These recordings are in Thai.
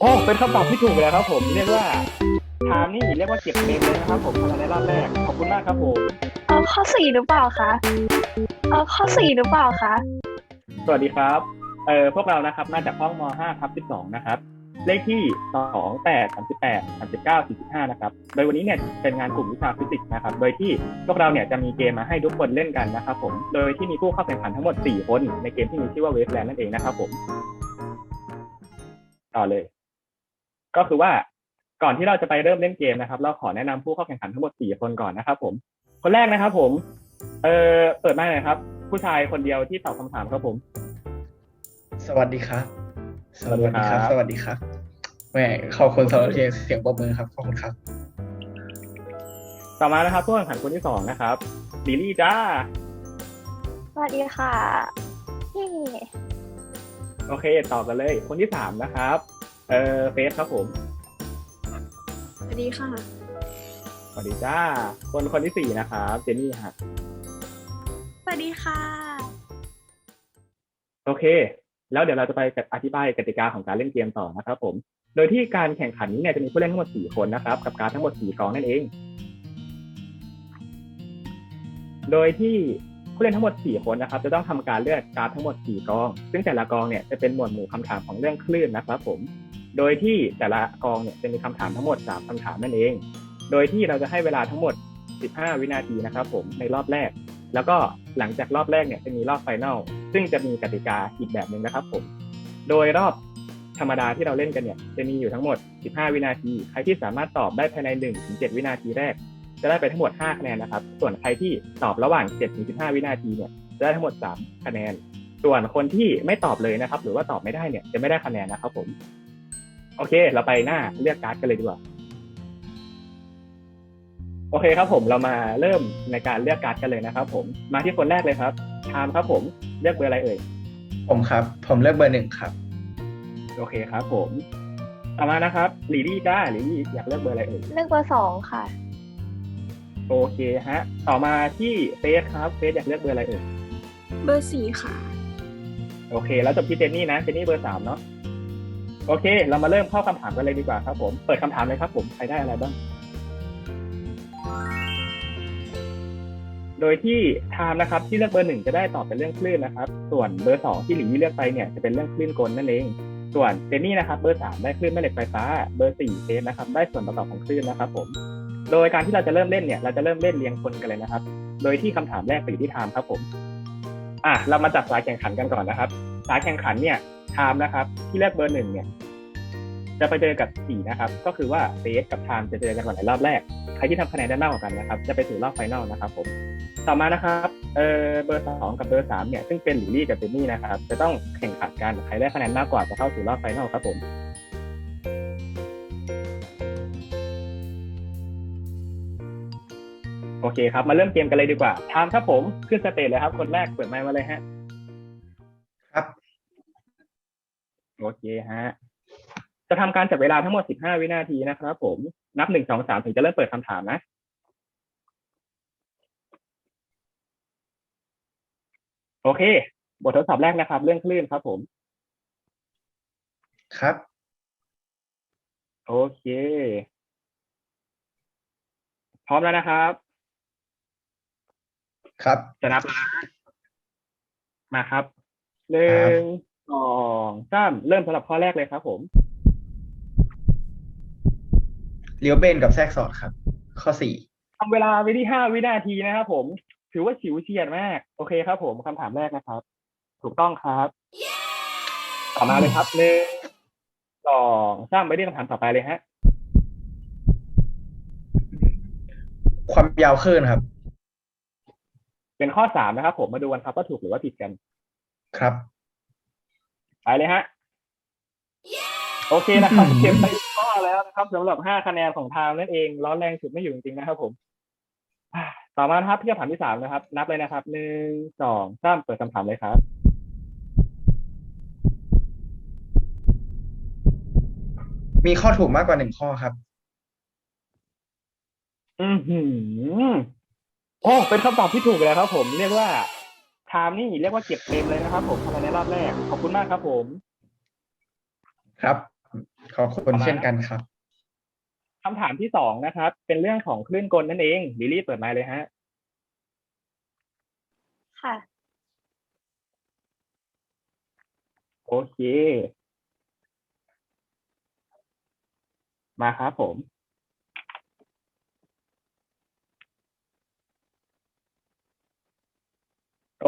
โอ้เป็นคำตอบที่ถูกเลยครับผม เรียกว่าชามนี่เรียกว่าเก็บเมมเลยนะครับผมภายในรอบแรก ขอบคุณมากครับผม เออข้อสี่หรือเปล่าคะ เออข้อสี่หรือเปล่าคะ สวัสดีครับ เอ่อพวกเรานะครับ มาจากห้องม5ทับ12 นะครับ เลขที่ 2 8 38 39 45 นะครับ โดยวันนี้เนี่ยเป็นงานกลุ่มวิชาฟิสิกส์นะครับ โดยที่พวกเราเนี่ยจะมีเกมมาให้ทุกคนเล่นกันนะครับผม โดยที่มีผู้เข้าแข่งขันทั้งหมด 4 คน ในเกมที่มีชื่อว่าเวฟแลนนั่นเองนะครับผม ต่อเลย ก็คือว่าก่อนที่เราจะไปเริ่มเล่นเกมนะครับ เราขอแนะนำผู้เข้าแข่งขันทั้งหมด4คนก่อนนะครับ ผม คนแรกนะครับ ผม เอ่อเปิดไมาหน่อยครับ ผู้ชายคนเดียวที่ตอบคำถามครับผม สวัสดีครับ สวัสดีครับ สวัสดีครับแหมขอบคุณสำหรับเสียงเสียงปรบมือครับขอบคุณครับ ต่อมานะครับผู้แข่งขันคนที่สองนะครับลิลลี่จ้าสวัสดีค่ะเย้โอเคต่อกันเลย คนที่สามนะครับ เออเฟสครับผม สวัสดีค่ะ สวัสดีจ้า คนคนที่สี่นะครับเจนนี่ฮะสวัสดีค่ะ โอเค แล้วเดี๋ยวเราจะไปอธิบายกติกาของการเล่นเกมต่อนะครับผม โดยที่การแข่งขันนี้เนี่ยจะมีผู้เล่นทั้งหมดสี่คนนะครับ กับการดทั้งหมดสี่กองนั่นเอง โดยที่ผู้เล่นทั้งหมดสี่คนนะครับ จะต้องทำการเลือกการดทั้งหมดสี่กอง ซึ่งแต่ละกองเนี่ยจะเป็นหมวดหมู่คำถามของเรื่องคลื่นนะครับผม โดยที่แต่ละกองเนี่ยจะมีคำถามทั้งหมดสามคำถามนั่นเอง โดยที่เราจะให้เวลาทั้งหมด 15 วินาทีนะครับผมในรอบแรก แล้วก็หลังจากรอบแรกเนี่ยจะมีรอบไฟแนลซึ่งจะมีกติกาอีกแบบหนึ่งนะครับผม โดยรอบธรรมดาที่เราเล่นกันเนี่ยจะมีอยู่ทั้งหมด 15 วินาที ใครที่สามารถตอบได้ภายใน 1-7 วินาทีแรก จะได้ไปทั้งหมด 5 คะแนนนะครับ ส่วนใครที่ตอบระหว่าง 7-15 วินาทีเนี่ยจะได้ทั้งหมด 3 คะแนน ส่วนคนที่ไม่ตอบเลยนะครับ หรือว่าตอบไม่ได้เนี่ยจะไม่ได้คะแนนนะครับผม โอเค เราไปหน้าเลือกการ์ดกันเลยดีกว่า โอเคครับผมเรามาเริ่มในการเลือกการ์ดกันเลยนะครับ ผม มาที่คนแรกเลยครับชามครับ ผมเลือกเบอร์อะไรเอ่ย ผมครับ ผมเลือกเบอร์หนึ่งครับ โอเคครับ ผมต่อมานะครับลิลี่จ้าลิลี่อยากเลือกเบอร์อะไรเอ่ย เลือกเบอร์สองค่ะ โอเคฮะ ต่อมาที่เฟสครับเฟสอยากเลือกเบอร์อะไรเอ่ย เบอร์สี่ค่ะ โอเค แล้วจบที่เจนนี่นะ เจนนี่เบอร์สามเนาะ โอเค เรามาเริ่มเข้าคำถามกันเลยดีกว่าครับผม เปิดคำถามเลยครับผม ใครได้อะไรบ้าง โดยที่ไทม์นะครับ ที่เลือกเบอร์หนึ่งจะได้ตอบเป็นเรื่องคลื่นนะครับ ส่วนเบอร์สองที่หลิงลี่เลือกไปเนี่ยจะเป็นเรื่องคลื่นกลนั่นเอง ส่วนเจนนี่นะครับ เบอร์สามได้คลื่นแม่เหล็กไฟฟ้า เบอร์สี่เฟสนะครับ ได้ส่วนประกอบของคลื่นนะครับผม โดยการที่เราจะเริ่มเล่นเนี่ย เราจะเริ่มเล่นเรียงคนกันเลยนะครับ โดยที่คำถามแรกไปอยู่ที่ไทม์ครับผม อะ เรามาจับสายแข่งขันกันก่อนนะครับ สายแข่งขันเนี่ย ไทม์นะครับ ที่เลือกเบอร์หนึ่งเนี่ย จะไปเจอกับสี่นะครับ ก็คือว่าเฟสกับไทม์จะเจอกันก่อนในรอบแรก ใครที่ทำคะแนนได้มากกว่ากันนะครับ จะไปสู่รอบไฟนอลนะครับ ผม ต่อมานะครับเออเบอร์สองกับเบอร์สามเนี่ยซึ่งเป็นหลิลลี่กับเจนนี่นะครับ จะต้องแข่งขันกันใครได้คะแนนมากกว่าจะเข้าสู่รอบไฟนอลครับผมโอเคครับ มาเริ่มเกมกันเลยดีกว่าไทม์ครับผม ขึ้นสเตจเลยครับ คนแรกเปิดไมค์มาเลยฮะ โอเคฮะ จะทำการจับเวลาทั้งหมด 15 วินาทีนะครับผม นับหนึ่งสองสามถึงจะเริ่มเปิดคำถามนะโอเค บททดสอบแรกนะครับ เรื่องคลื่นครับผม ครับ โอเค พร้อมแล้วนะครับ ครับ จะนับแล้วนะมาครับหนึ่ง สองสามเริ่มสำหรับข้อแรกเลยครับผมเลี้ยวเบนกับแทรกสอดครับ ข้อสี่ทำเวลาไปที่ห้าวินาทีนะครับผม ถือว่าฉิวเฉียดมาก โอเคครับผมคำถามแรกนะครับ ถูกต้องครับ ต่อมาเลยครับหนึ่งสองสามไปที่คำถามต่อไปเลยฮะ ความยาวคลื่นครับ เป็นข้อสามนะครับผมมาดูกันครับว่าถูกหรือว่าผิดกัน ครับ ไปเลยฮะ โอเคนะครับเก็บไปอีกข้อแล้วนะครับสำหรับห้าคะแนนของทามนั่นเองร้อนแรงสุดไม่อยู่จริงๆนะครับผมอ่าต่อมานะครับที่คำถามที่สามนะครับ นับเลยนะครับหนึ่งสองสามเปิดคำถามเลยครับมีข้อถูกมากกว่าหนึ่งข้อครับ อือหือโอ้เป็นคำตอบที่ถูกเลยครับผม เรียกว่า ไทม์นี่เรียกว่าเก็บเต็มเลยนะครับ ผมภายในรอบแรก ขอบคุณมากครับ ผม ครับ ขอบคุณเช่นกันครับคำถามที่สองนะครับ เป็นเรื่องของคลื่นกลนั่นเองลิลลี่เปิดไมค์เลยฮะค่ะ โอเค มาครับผม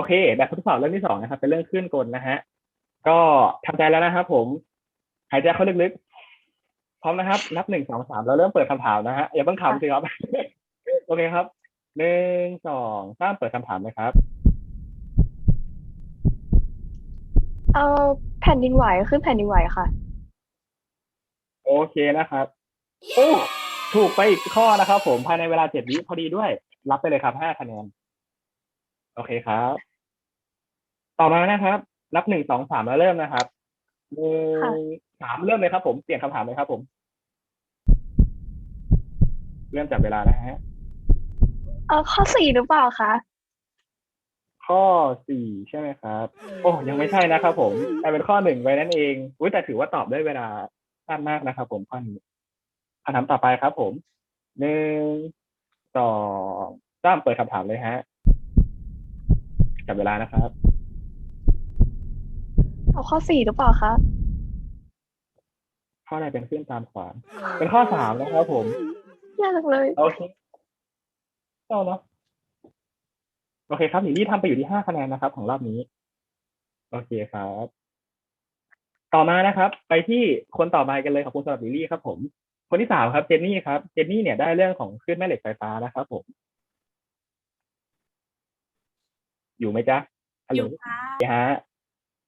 อเค แบบทดสอบเรื่องที่สองนะครับ เป็นเรื่องคลื่นกลนะฮะ ก็ทำใจแล้วนะครับ ผม หายใจเข้าลึกๆ พร้อมนะครับ นับหนึ่งสองสามเราเริ่มเปิดคำถามนะฮะ อย่าเพิ่งขำสิครับ โอเคครับ หนึ่งสองสามเปิดคำถามเลยครับ เออแผ่นดินไหวขึ้นแผ่นดินไหวค่ะ โอเคนะครับ โอ้ ถูกไปอีกข้อนะครับ ผม ภายในเวลาเจ็ดวิพอดีด้วย รับไปเลยครับห้าคะแนน โอเคครับ ต่อมานะครับ นับหนึ่งสองสามแล้วเริ่มนะครับหนึ่ค่ะงสามเริ่มเลยครับ ผมเปลี่ยนคำถามเลยครับ ผม เริ่มจากเวลานะฮะเออข้อสี่หรือเปล่าคะข้อสี่ใช่ไหมครับ โอ้ยังไม่ใช่นะครับ ผมแต่เป็นข้อหนึ่งไว้นั่นเองอุ้ยแต่ถือว่าตอบด้วยเวลาสั้นมากนะครับ ผมข้อนี้คำถามต่อไปครับ ผมหนึ่งสองสามเปิดคำถามเลยฮะจับเวลานะครับ เอาข้อสี่หรือเปล่าคะข้อใดเป็นขึ้นตามขวางเป็นข้อสามนะครับผมยากจังเลยโอเคเจ้าเนาะโอเคครับหนีรี่ทำไปอยู่ที่ห้าคะแนนนะครับ ของรอบนี้ โอเคครับ ต่อมานะครับ ไปที่คนต่อมากันเลยขอบคุณสำหรับลิลลี่ครับ ผม คนที่สามครับเจนนี่ครับ เจนนี่เนี่ยได้เรื่องของคลื่นแม่เหล็กไฟฟ้านะครับ ผม อยู่ไหมจ๊ะฮัลโหลอยู่ค่ะโอเคฮะ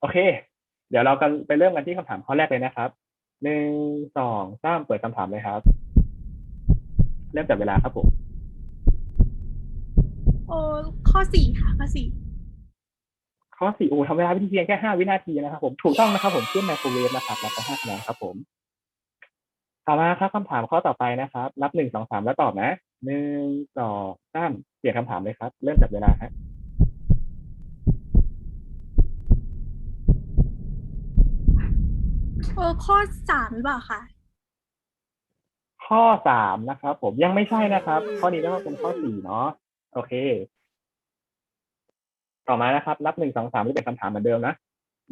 โอเค เดี๋ยวเรากันไปเริ่มกันที่คำถามข้อแรกเลยนะครับหนึ่งสองสามเปิดคำถามเลยครับ เริ่มจากเวลาครับผมโอ้ข้อสี่ค่ะ ข้อสี่ข้อสี่โอ้ทำเวลาไปที่เพียงแค่ห้าวินาทีนะครับผมถูกต้องนะครับผมเครื่องไมโครเวฟนะครับรับไปห้าคะแนนครับผมต่อมาครับคำถามข้อต่อไปนะครับนับหนึ่งสองสามแล้วตอบนะหนึ่งสองสามเปลี่ยนคำถามเลยครับ เริ่มจากเวลาฮะ โอ้ข้อสามหรือเปล่าคะข้อสามนะครับ ผมยังไม่ใช่นะครับ ข้อนี้ต้องเป็นข้อสี่เนาะโอเค ต่อมานะครับ นับหนึ่งสองสามนี่เป็นคำถามเหมือนเดิมนะ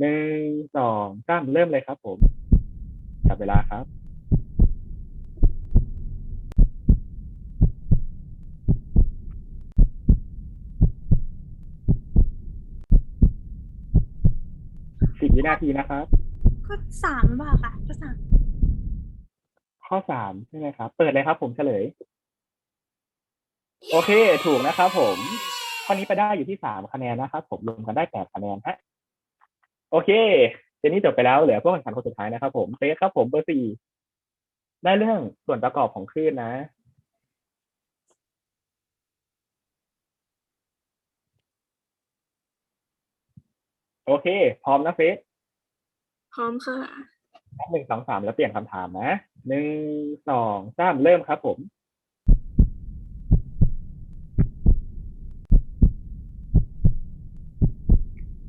หนึ่งสองสามเริ่มเลยครับ ผมจับเวลาครับ สิบวินาทีนะครับ ข้อสามหรือเปล่าคะข้อสามข้อสามใช่ไหมครับ เปิดเลยครับผมเฉลย โอเค ถูกนะครับผม ข้อนี้ไปได้อยู่ที่สามคะแนนนะครับผมรวมกันได้แปดคะแนนฮะ โอเคเจนนี่จบไปแล้วเหลือพวกแข่งขันคนสุดท้ายนะครับผมเฟสครับผมเบอร์สี่ได้เรื่องส่วนประกอบของคลื่นนะ โอเค พร้อมนะเฟส พร้อมค่ะนับหนึ่งสองสามแล้วเปลี่ยนคำถามนะหนึ่งสองสามเริ่มครับผม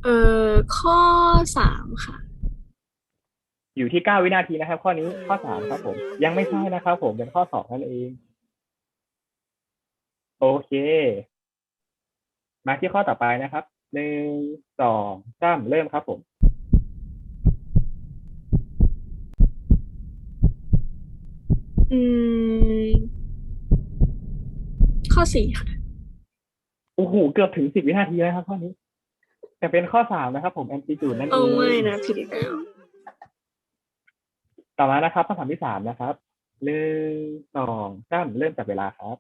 เอ่อข้อสามค่ะ อยู่ที่เก้าวินาทีนะครับ ข้อนี้ข้อสามครับผม ยังไม่ใช่นะครับผมเป็นข้อสองนั่นเอง โอเค มาที่ข้อต่อไปนะครับหนึ่งสองสามเริ่มครับผม อืม ข้อสี่ค่ะ โอ้โห เกือบถึงสิบวินาทีแล้วครับข้อนี้ แต่เป็นข้อสามนะครับ ผมแอมพลิจูดนั่นเอเอางไม่นะผิดอีกแล้วต่อมานะครับคำถามที่สามนะครับหนึ่งสองสามเริ่มจากเวลาครับ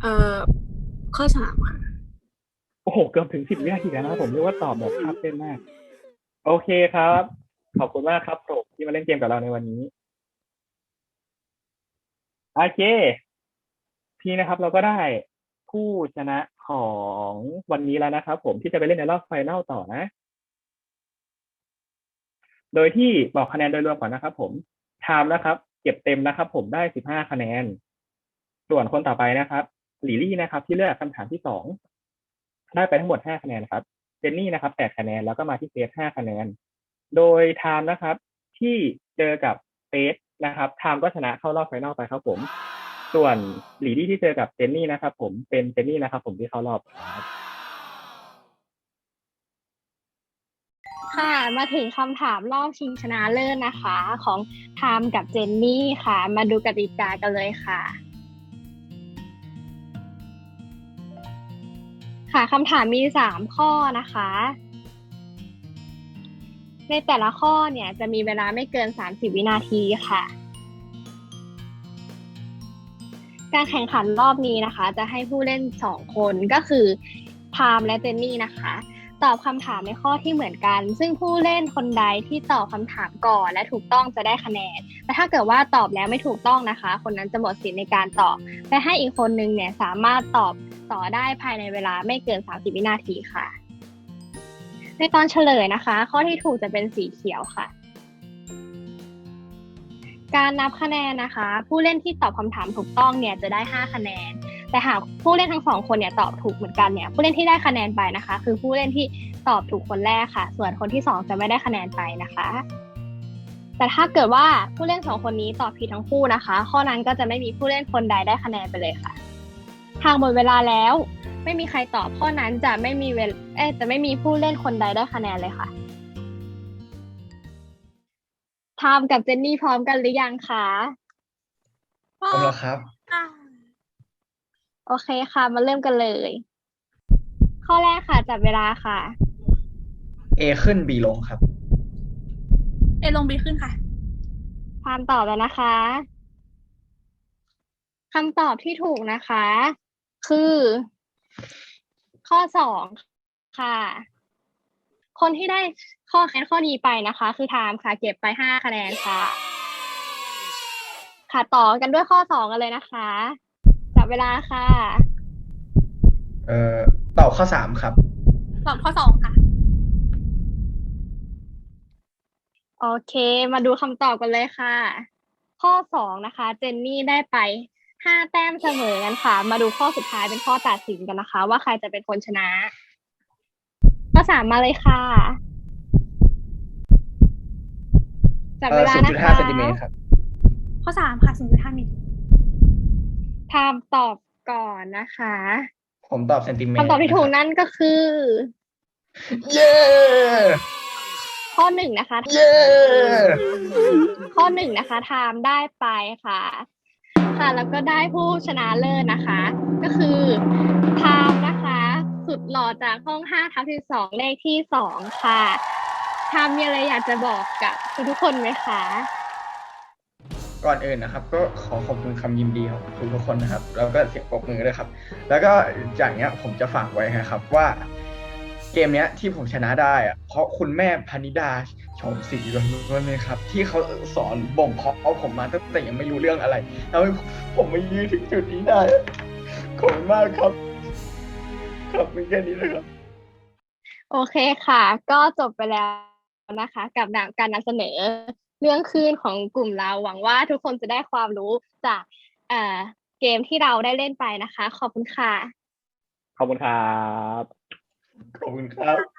เอ่อ ข้อสามค่ะ โอ้โห เกือบถึงสิบวินาทีแล้วนะครับผมเรียกว่าตอบแบบคาบเส้นมาก โอเคครับ ขอบคุณมากครับผมที่มาเล่นเกมกับเราในวันนี้ โอเค ทีนะครับเราก็ได้ผู้ชนะของวันนี้แล้วนะครับผมที่จะไปเล่นในรอบไฟนอลต่อนะ โดยที่บอกคะแนนโดยรวมก่อนนะครับผมไทม์นะครับ เก็บเต็มนะครับ ผมได้สิบห้าคะแนน ส่วนคนต่อไปนะครับ หลีลี่นะครับ ที่เลือกคำถามที่สอง ได้ไปทั้งหมดห้าคะแนนครับเจนนี่นะครับแปดคะแนนแล้วก็มาที่เฟสห้าคะแนน โดยไทม์นะครับ ที่เจอกับเฟสนะครับไทม์ก็ชนะเข้ารอบไฟนอลไปครับผม ส่วนหลีดี้ที่เจอกับเจนนี่นะครับ ผมเป็นเจนนี่นะครับ ผมที่เข้ารอบครับค่ะมาถึงคำถามรอบชิงชนะเลิศนะคะ ของไทม์กับเจนนี่ค่ะ มาดูกติกากันเลยค่ะ ค่ะคำถามมีสามข้อนะคะ ในแต่ละข้อเนี่ยจะมีเวลาไม่เกิน 30 วินาทีค่ะ การแข่งขันรอบนี้นะคะ จะให้ผู้เล่น 2 คนก็คือไทม์และเจนนี่นะคะ ตอบคำถามในข้อที่เหมือนกัน ซึ่งผู้เล่นคนใดที่ตอบคำถามก่อนและถูกต้องจะได้คะแนนแต่ถ้าเกิดว่าตอบแล้วไม่ถูกต้องนะคะ คนนั้นจะหมดสิทธิ์ในการตอบและให้อีกคนนึงเนี่ยสามารถตอบ ต่อได้ภายในเวลาไม่เกิน 30 วินาทีค่ะ ในตอนเฉลยนะคะ ข้อที่ถูกจะเป็นสีเขียวค่ะ การนับคะแนนนะคะ ผู้เล่นที่ตอบคำถามถูกต้องเนี่ยจะได้ 5 คะแนน แต่หากผู้เล่นทั้งสองคนเนี่ยตอบถูกเหมือนกันเนี่ยผู้เล่นที่ได้คะแนนไปนะคะ คือผู้เล่นที่ตอบถูกคนแรกค่ะ ส่วนคนที่สองจะไม่ได้คะแนนไปนะคะแต่ถ้าเกิดว่าผู้เล่นสองคนนี้ตอบผิดทั้งคู่นะคะ ข้อนั้นก็จะไม่มีผู้เล่นคนใดได้คะแนนไปเลยค่ะ ทางหมดเวลาแล้ว ไม่มีใครตอบข้อนั้นจะไม่มีเวลเอ๊ะจะไม่มีผู้เล่นคนใดได้คะแนนเลยค่ะทามกับเจนนี่พร้อมกันหรือยังคะพร้อมแล้วครับอ่าโอเคค่ะ มาเริ่มกันเลย ข้อแรกค่ะ จับเวลาค่ะ A ขึ้น B ลงครับ เอลงบีขึ้นค่ะ ทามตอบแล้วนะคะคำตอบที่ถูกนะคะ คือ ข้อสองค่ะ คนที่ได้ข้อคะแนนข้อนี้ไปนะคะ คือไทม์ค่ะ เก็บไปห้าคะแนนค่ะ ค่ะต่อกันด้วยข้อสองกันเลยนะคะจับเวลาค่ะ เอ่อตอบข้อสามครับ ตอบข้อสองค่ะ โอเค มาดูคำตอบกันเลยค่ะ ข้อสองนะคะ เจนนี่ได้ไป ห้าแต้มเสมอกันค่ะ มาดูข้อสุดท้ายเป็นข้อตัดสินกันนะคะ ว่าใครจะเป็นคนชนะ ข้อสามมาเลยค่ะ จับเอ่เวอลาศูนย์นะจุดคะห้าเซนติเมตรครับ ข้อสามค่ะศูนย์จุดห้ามิลทำตอบก่อนนะคะผมตอบเซนติเมตรคำตอบที่ถูกนั่นก็คือ เย้ ข้อหนึ่งนะคะ เย้ ข้อหนึ่งนะคะไทม์ได้ไปค่ะ ค่ะ แล้วก็ได้ผู้ชนะเลิศนะคะ ก็คือไทม์นะคะ สุดหล่อจากห้องห้าทับสิบสองเลขที่สองค่ะไทม์มีอะไรอยากจะบอกกับทุกคนไหมคะ ก่อนอื่นนะครับ ก็ขอขอบคุณคำยินดีของทุกทุกคนนะครับ แล้วก็เสียงปรบมือด้วยครับ แล้วก็จากเนี้ยผมจะฝากไว้นะครับว่า เกมเนี้ยที่ผมชนะได้อะเพราะคุณแม่พนิดา ชมศรีล้วนๆเลยครับ ที่เขาสอนบ่มเพาะผมมาตั้งแต่ยังไม่รู้เรื่องอะไรทำให้ผมมายืนถึงจุดนี้ได้ขอบคุณมากครับ ครับมีแค่นี้เลยครับ โอเคค่ะ ก็จบไปแล้วนะคะ กับการนำเสนอเรื่องคลื่นของกลุ่มเราหวังว่าทุกคนจะได้ความรู้จากเอ่อเกมที่เราได้เล่นไปนะคะ ขอบคุณค่ะ ขอบคุณครับ ขอบคุณครับ